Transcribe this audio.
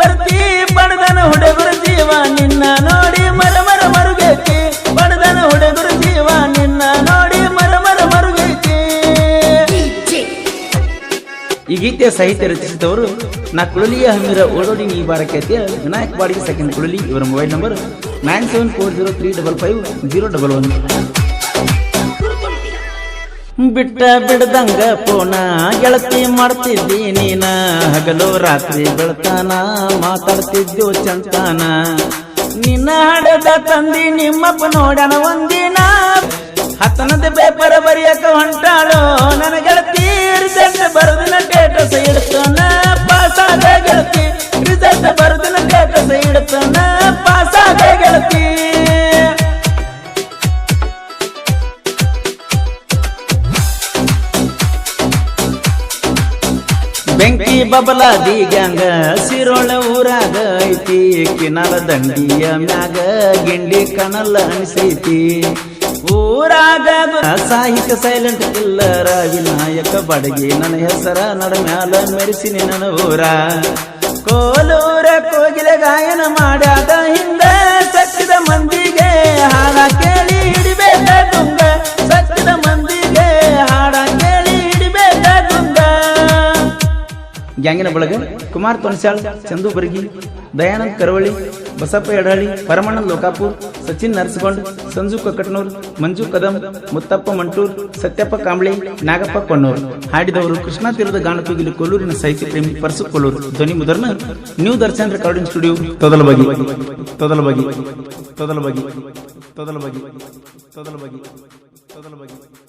ಬರ್ತಿ ಬರ್ತಿ ಬಡದನ ಹುಡುಗರ ಜೀವ, ನಿನ್ನ ನೋಡಿ ಮರ ಮರ ಮರುಗೈತಿ. ಬಡದನ ಹುಡುಗರ ಜೀವ, ನಿನ್ನ ನೋಡಿ ಮರ ಮರ ಮರುಗೈತಿ. ಈ ಗೀತೆ ಸಾಹಿತ್ಯ ರಚಿಸಿದವರು ನಾ ಕುಳಲಿಯ ಹಮ್ಮಿರ ಓಡೋಡಿ ಈ ಬಾರಕೈತಿಯ ವಿನಾಯಕ್ ಬಾಡಿಗೆ ಸೆಕೆಂಡ್ ಕುಳಲಿ, ಇವರ mobile number nine seven four zero three double five zero double one ಬಿಟ್ಟ ಬಿಡದಂಗ ಪೋನ ಗೆಳತಿ ಮಾಡ್ತಿದ್ದಿ ನೀನ. ಹಗಲು ರಾತ್ರಿ ಬೆಳತಾನ, ಮಾತಾಡ್ತಿದ್ದು ಚಂತಾನ. ನಿನ್ನ ಹಡದ ತಂದಿ ನಿಮ್ಮಪ್ಪ ನೋಡಣ ಒಂದಿನ. ಹತ್ತನದ ಪೇಪರ್ ಬರೆಯಕ ಹೊಂಟಾಳೋ, ನನ್ನ ಗೆಳತಿ ಕೇಟ ಬರೋದಿನ ಬೆಂಕಿ ಬಬಲಾದಿ ಗ್ಯಾಂಗ, ಸಿರೋಳ ಊರಾಗ ಐತಿ ಕಿನಲ ದಂಡಿಯ ಮ್ಯಾಗ ಗಿಂಡಿ ಕಣಲ್ಲ ಅನಿಸೈತಿ. ಊರಾಗ ಸಾಹಿತ್ಯ ಸೈಲೆಂಟ್ ಕಿಲ್ಲರ ವಿನಾಯಕ ಬಡಗಿ ನನ್ನ ಹೆಸರ, ನಡ ಮ್ಯಾಲ ಮೆರೆಸಿನಿ ನನ್ನ ಊರ. ಕೋಲೂರ ಕೋಗಿಲೆ ಗಾಯನ ಮಾಡ್ಯಾದ ಹಿಂದ ಗ್ಯಾಂಗಿನ ಬಳಗ, ಕುಮಾರ್ ತೊನ್ಸಾಳ್ ಚಂದು ಬರ್ಗಿ, ದಯಾನಂದ್ ಕರವಳಿ ಬಸಪ್ಪ ಎಡಹಳ್ಳಿ ಪರಮಣ್ಣ ಲೋಕಾಪುರ್, ಸಚಿನ್ ನರ್ಸಗೊಂಡ್ ಸಂಜು ಕಕ್ಕಟ್ನೂರ್, ಮಂಜು ಕದಂ, ಮುತ್ತಪ್ಪ ಮಂಟೂರ್, ಸತ್ಯಪ್ಪ ಕಾಂಬ್ಳೆ, ನಾಗಪ್ಪ ಕೊಣ್ಣೂರ್. ಹಾಡಿದವರು ಕೃಷ್ಣಾ ತೀರದ ತೂಗಿಲು ಕೊಲ್ಲೂರಿನ ಸಾಹಿತ್ಯ ಪ್ರೇಮಿ ಪರಸು ಕೊಲ್ಲೂರು. ಧ್ವನಿ ಮುದರ್ನ, ನ್ಯೂ ದರ್ಶನ್ ರೆಕಾರ್ಡಿಂಗ್ ಸ್ಟುಡಿಯೋ ತೊದಲಬಗಿ. ತೊದಲಬಗಿ. ತೊದಲಬಗಿ. ತೊದಲಬಗಿ. ತೊದಲಬಗಿ. ತೊದಲಬಗಿ.